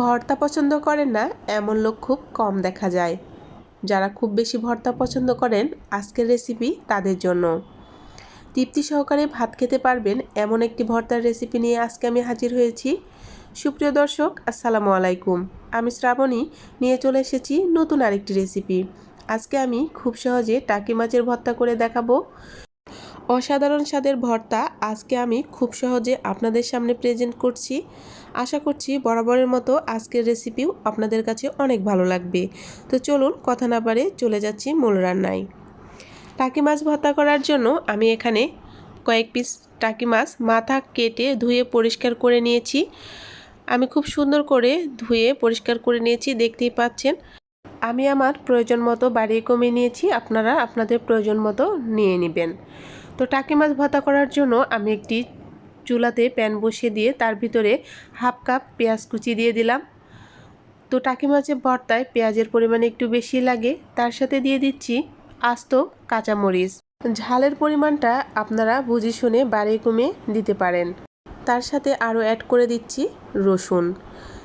ভর্তা পছন্দ করেন না, এমন লোক খুব কম দেখা যায়। যারা খুব বেশি ভর্তা পছন্দ করেন, আজকের রেসিপি তাদের জন্য। তৃপ্তি সহকারে ভাত খেতে পারবেন, এমন একটি ভর্তার রেসিপি নিয়ে আজকে আমি হাজির হয়েছি। সুপ্রিয় দর্শক, আসসালামু আলাইকুম। আমি শ্রাবণী, নিয়ে চলে এসেছি নতুন আরেকটি রেসিপি আজকে আমি খুব সহজে টাকি মাছের ভর্তা করে দেখাবো। অসাধারণ স্বাদের ভর্তা আজকে আমি খুব সহজে আপনাদের সামনে প্রেজেন্ট করছি। আশা করছি বরাবরের মতো আজকের রেসিপিও আপনাদের কাছে অনেক ভালো লাগবে। তো চলুন কথা না পারে চলে যাচ্ছি মূল রান্নায়। টাকি মাছ ভর্তা করার জন্য আমি এখানে কয়েক পিস টাকি মাছ মাথা কেটে ধুয়ে পরিষ্কার করে নিয়েছি। আমি খুব সুন্দর করে ধুয়ে পরিষ্কার করে নিয়েছি, দেখতেই পাচ্ছেন। আমি আমার প্রয়োজন মতো বাড়িয়ে কমিয়ে নিয়েছি, আপনারা আপনাদের প্রয়োজন মতো নিয়ে নেবেন। তো টাকি মাছ ভর্তা করার জন্য আমি একটি চুলাতে প্যান বসিয়ে দিয়ে তার ভিতরে হাফ কাপ পেঁয়াজ কুচি দিয়ে দিলাম। তো টাকি মাছের ভর্তায় পেঁয়াজের পরিমাণ একটু বেশি লাগে, তার সাথে দিয়ে দিচ্ছি আস্ত কাঁচামরিচ। ঝালের পরিমাণটা আপনারা বুঝে শুনে বাড়িয়ে কমে দিতে পারেন। তার সাথে আরও অ্যাড করে দিচ্ছি রসুন।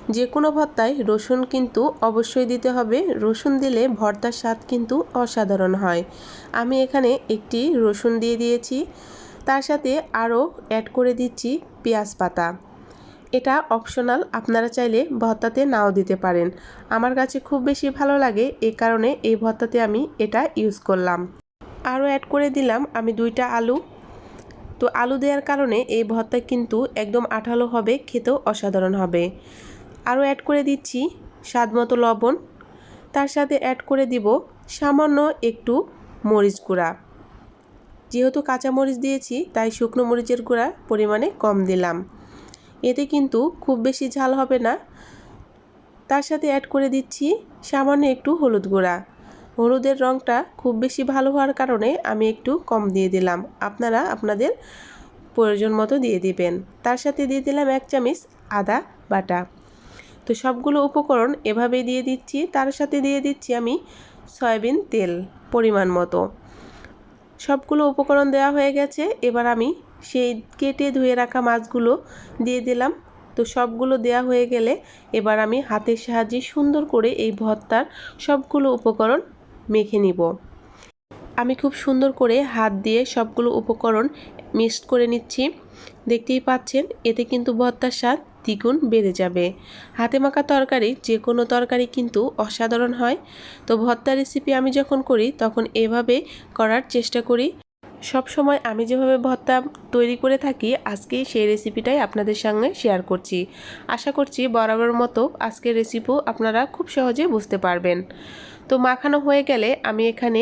যে কোনো ভর্তায় রসুন কিন্তু অবশ্যই দিতে হবে। রসুন দিলে ভর্তার স্বাদ কিন্তু অসাধারণ হয়। আমি এখানে একটি রসুন দিয়ে দিয়েছি। তার সাথে আরও অ্যাড করে দিচ্ছি পেঁয়াজ পাতা। এটা অপশনাল, আপনারা চাইলে ভর্তাতে নাও দিতে পারেন। আমার কাছে খুব বেশি ভালো লাগে এই কারণে এই ভর্তাতে আমি এটা ইউজ করলাম। আরও অ্যাড করে দিলাম আমি দুইটা আলু। তো আলু দেওয়ার কারণে এই ভর্তা কিন্তু একদম আঠালো হবে, খেতেও অসাধারণ হবে। আরও অ্যাড করে দিচ্ছি স্বাদ মতো লবণ। তার সাথে অ্যাড করে দিব সামান্য একটু মরিচ গুঁড়া। যেহেতু কাঁচা মরিচ দিয়েছি, তাই শুকনো মরিচের গুঁড়া পরিমাণে কম দিলাম। এতে কিন্তু খুব বেশি ঝাল হবে না। তার সাথে অ্যাড করে দিচ্ছি সামান্য একটু হলুদ গুঁড়া। হলুদের রঙটা খুব বেশি ভালো হওয়ার কারণে আমি একটু কম দিয়ে দিলাম। আপনারা আপনাদের প্রয়োজন মতো দিয়ে দিবেন। তার সাথে দিয়ে দিলাম এক চামচ আদা বাটা। তো সবগুলো উপকরণ এভাবেই দিয়ে দিচ্ছি। তার সাথে দিয়ে দিচ্ছি আমি সয়াবিন তেল পরিমাণ মতো। সবগুলো উপকরণ দেওয়া হয়ে গেছে। এবার আমি সেই কেটে ধুয়ে রাখা মাছগুলো দিয়ে দিলাম। তো সবগুলো দেওয়া হয়ে গেলে এবার আমি হাতের সাহায্যে সুন্দর করে এই ভর্তার সবগুলো উপকরণ মেখে নিব। আমি খুব সুন্দর করে হাত দিয়ে সবগুলো উপকরণ মিক্সড করে নিচ্ছি। দেখতেই পাচ্ছেন, এতে কিন্তু ভর্তার স্বাদ দ্বিগুণ বেড়ে যাবে। হাতে মাখা তরকারি, যে কোনো তরকারি কিন্তু অসাধারণ হয়। তো ভর্তা রেসিপি আমি যখন করি, তখন এভাবে করার চেষ্টা করি। সব সময় আমি যেভাবে ভর্তা তৈরি করে থাকি আজকে সেই রেসিপিটাই আপনাদের সঙ্গে শেয়ার করছি। আশা করছি বরাবর মতো আজকের রেসিপিও আপনারা খুব সহজে বুঝতে পারবেন। তো মাখানো হয়ে গেলে আমি এখানে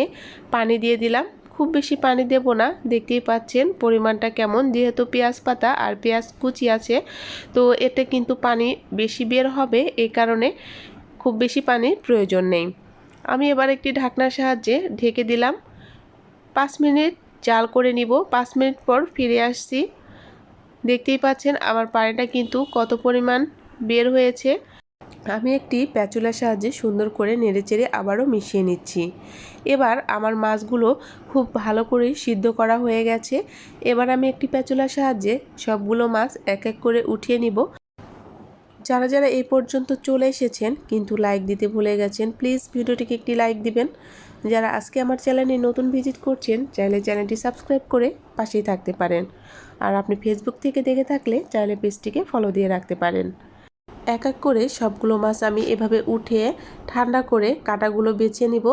পানি দিয়ে দিলাম। খুব বেশি পানি দেব না। দেখতেই পাচ্ছেন পরিমাণটা কেমন। যেহেতু পেঁয়াজ পাতা আর পেঁয়াজ কুচি আছে, তো এতে কিন্তু পানি বেশি বের হবে। এই কারণে খুব বেশি পানির প্রয়োজন নেই। আমি এবার একটি ঢাকনার সাহায্যে ঢেকে দিলাম। পাঁচ মিনিট জাল করে নিব। পাঁচ মিনিট পর ফিরে আসছি। দেখতেই পাচ্ছেন আমার পানিটা কিন্তু কত পরিমাণ বের হয়েছে। আমি একটি প্যাচুলার সাহায্যে সুন্দর করে নেড়েচেড়ে আবারও মিশিয়ে নিচ্ছি। এবার আমার মাছগুলো খুব ভালো করে সিদ্ধ করা হয়ে গেছে। এবার আমি একটি প্যাচুলার সাহায্যে সবগুলো মাছ এক এক করে উঠিয়ে নিব। যারা যারা এই পর্যন্ত চলে এসেছেন কিন্তু লাইক দিতে ভুলে গেছেন প্লিজ ভিডিওটিকে একটি লাইক দিবেন। যারা আজকে আমার চ্যানেলে নতুন ভিজিট করছেন চাইলে চ্যানেলটি সাবস্ক্রাইব করে পাশেই থাকতে পারেন। আর আপনি ফেসবুক থেকে দেখে থাকলে চাইলে পেজটিকে ফলো দিয়ে রাখতে পারেন। এক এক করে সবগুলো মাছ আমি এভাবে উঠে ঠান্ডা করে কাটাগুলো বেছে নিব।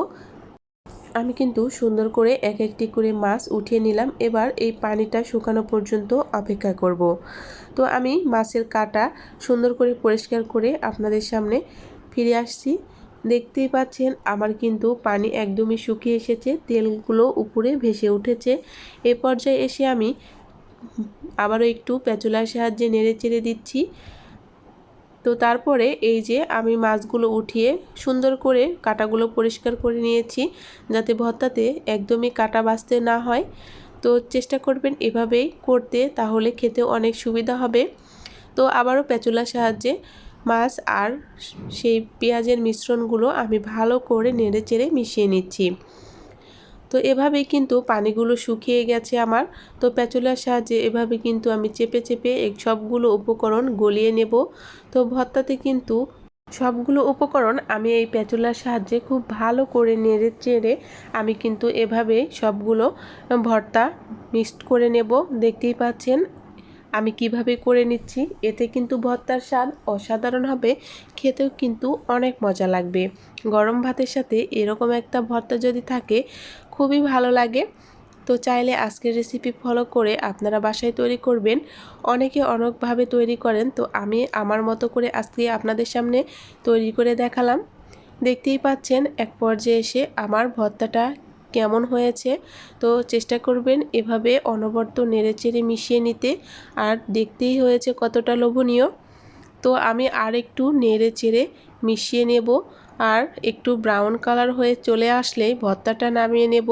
আমি কিন্তু সুন্দর করে এক একটি করে মাছ উঠিয়ে নিলাম। এবার এই পানিটা শুকানো পর্যন্ত অপেক্ষা করব। তো আমি মাছের কাটা সুন্দর করে পরিষ্কার করে আপনাদের সামনে ফিরে আসছি। দেখতেই পাচ্ছেন আমার কিন্তু পানি একদমই শুকিয়ে এসেছে, তেলগুলো উপরে ভেসে উঠেছে। এ পর্যায়ে এসে আমি আবারও একটু প্যাচুলার সাহায্যে নেড়ে চেড়ে দিচ্ছি। তো তারপরে এই যে আমি মাছগুলো উঠিয়ে সুন্দর করে কাটাগুলো পরিষ্কার করে নিয়েছি যাতে ভর্তাতে একদমই কাটা বাঁচতে না হয়। তো চেষ্টা করবেন এভাবেই করতে, তাহলে খেতে অনেক সুবিধা হবে। তো আবারও পেঁচুলার সাহায্যে মাছ আর সেই পেঁয়াজের মিশ্রণগুলো আমি ভালো করে নেড়ে চেড়ে মিশিয়ে নিচ্ছি। তো এভাবেই কিন্তু পানিগুলো শুকিয়ে গেছে আমার। তো প্যাচুলার সাহায্যে এভাবে কিন্তু আমি চেপে চেপে সবগুলো উপকরণ গলিয়ে নেব। তো ভর্তাতে কিন্তু সবগুলো উপকরণ আমি এই প্যাচুলার সাহায্যে খুব ভালো করে নেড়ে চেড়ে আমি কিন্তু এভাবে সবগুলো ভর্তা মিক্সড করে নেব। দেখতেই পাচ্ছেন আমি কীভাবে করে নিচ্ছি। এতে কিন্তু ভর্তার স্বাদ অসাধারণ হবে, খেতেও কিন্তু অনেক মজা লাগবে। গরম ভাতের সাথে এরকম একটা ভর্তা যদি থাকে খুবই ভালো লাগে। তো চাইলে আজকের রেসিপি ফলো করে আপনারা বাসায় তৈরি করবেন। অনেকে অনেকভাবে তৈরি করেন। তো আমি আমার মতো করে আজকে আপনাদের সামনে তৈরি করে দেখালাম। দেখতেই পাচ্ছেন এক পর্যায়ে এসে আমার ভর্তাটা কেমন হয়েছে। তো চেষ্টা করবেন এভাবে অনবর্ত নেড়েচেড়ে মিশিয়ে নিতে। আর দেখতেই হয়েছে কতটা লোভনীয়। তো আমি আর একটু নেড়ে চেড়ে মিশিয়ে নেব। আর একটু ব্রাউন কালার হয়ে চলে আসলে ভর্তাটা নামিয়ে নেব।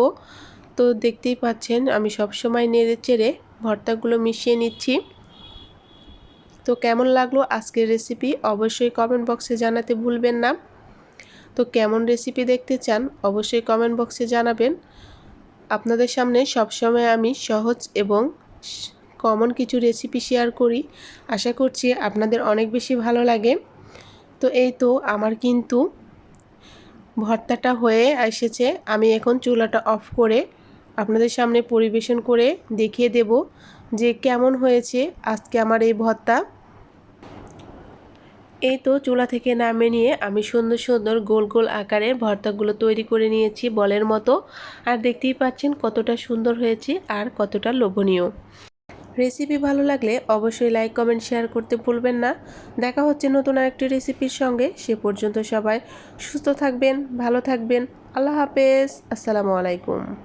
তো দেখতেই পাচ্ছেন, আমি সবসময় নেড়ে চেড়ে ভর্তাগুলো মিশিয়ে নিচ্ছি। তো কেমন লাগল আজকের রেসিপি অবশ্যই কমেন্ট বক্সে জানাতে ভুলবেন না। তো কেমন রেসিপি দেখতে চান অবশ্যই কমেন্ট বক্সে জানাবেন। আপনাদের সামনে সবসময় আমি সহজ এবং কমন কিছু রেসিপি শেয়ার করি। আশা করছি আপনাদের অনেক বেশি ভালো লাগে। তো এই তো, আমার কিন্তু ভর্তাটা হয়ে এসেছে। আমি এখন চুলাটা অফ করে আপনাদের সামনে পরিবেশন করে দেখিয়ে দেব যে কেমন হয়েছে আজকে আমার এই ভর্তা। এই তো চুলা থেকে নামে নিয়ে আমি সুন্দর সুন্দর গোল গোল আকারের ভর্তাগুলো তৈরি করে নিয়েছি বলের মতো। আর দেখতেই পাচ্ছেন কতটা সুন্দর হয়েছে আর কতটা লোভনীয়। রেসিপি ভালো লাগলে অবশ্যই লাইক, কমেন্ট, শেয়ার করতে ভুলবেন না। দেখা হচ্ছে নতুন আরেকটি রেসিপির সঙ্গে। সে পর্যন্ত সবাই সুস্থ থাকবেন, ভালো থাকবেন। আল্লাহ হাফেজ। আসসালামু আলাইকুম।